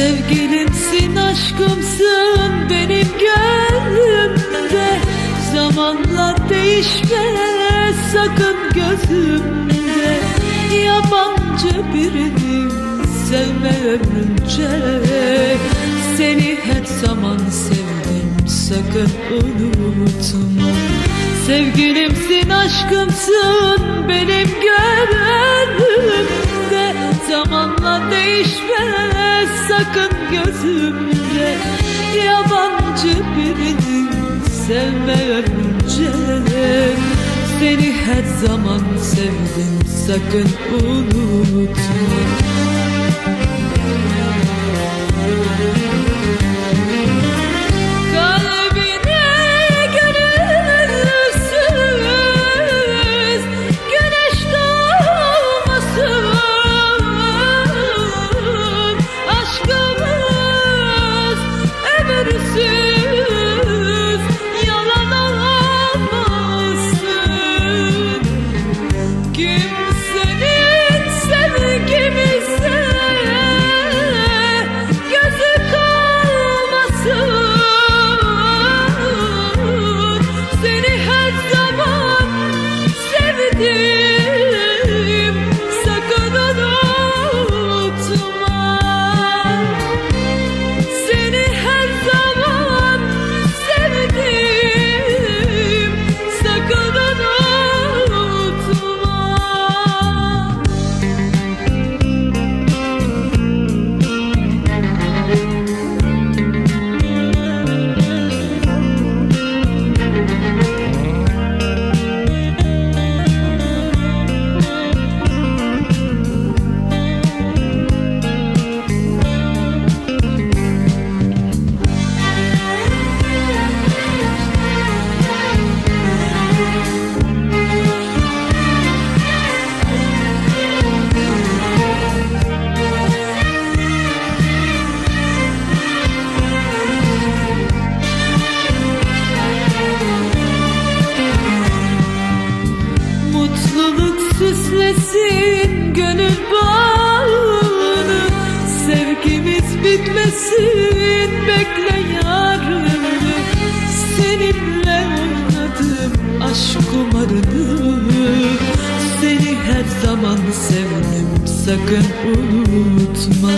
Sevgilimsin aşkımsın benim gönlümde. Zamanla değişme sakın gözümde. Yabancı birini sevme ömrümce. Seni her zaman sevdim sakın unutma. Sevgilimsin aşkımsın benim gönlümde Zamanla değişme sakın gözümde. Yabancı birini sevme ömrümce Seni her zaman sevdim sakın unutma gönül bağını Sevgimiz bitmesin bekle yarını. Seninle oynadım aşk kumarını Seni her zaman sevdim sakın unutma.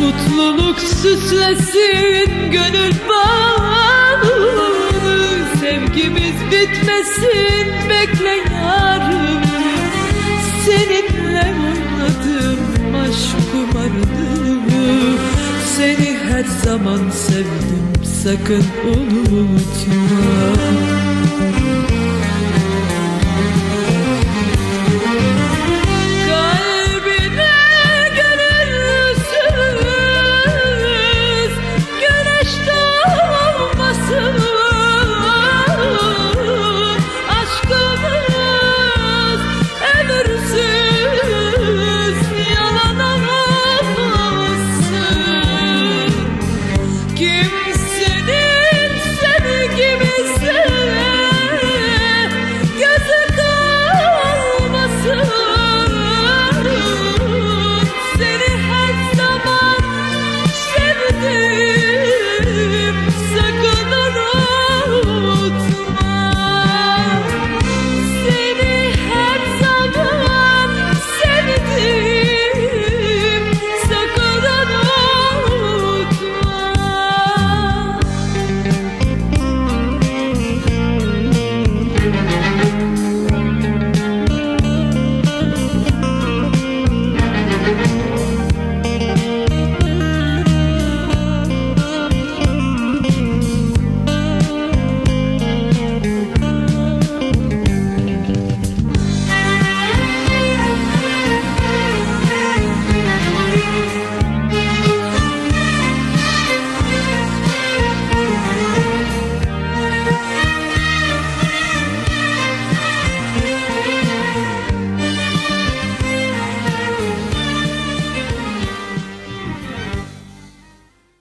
Mutluluk süslesin gönül bağını Sevgimiz bitmesin bekle her zaman sevdim sakın unutma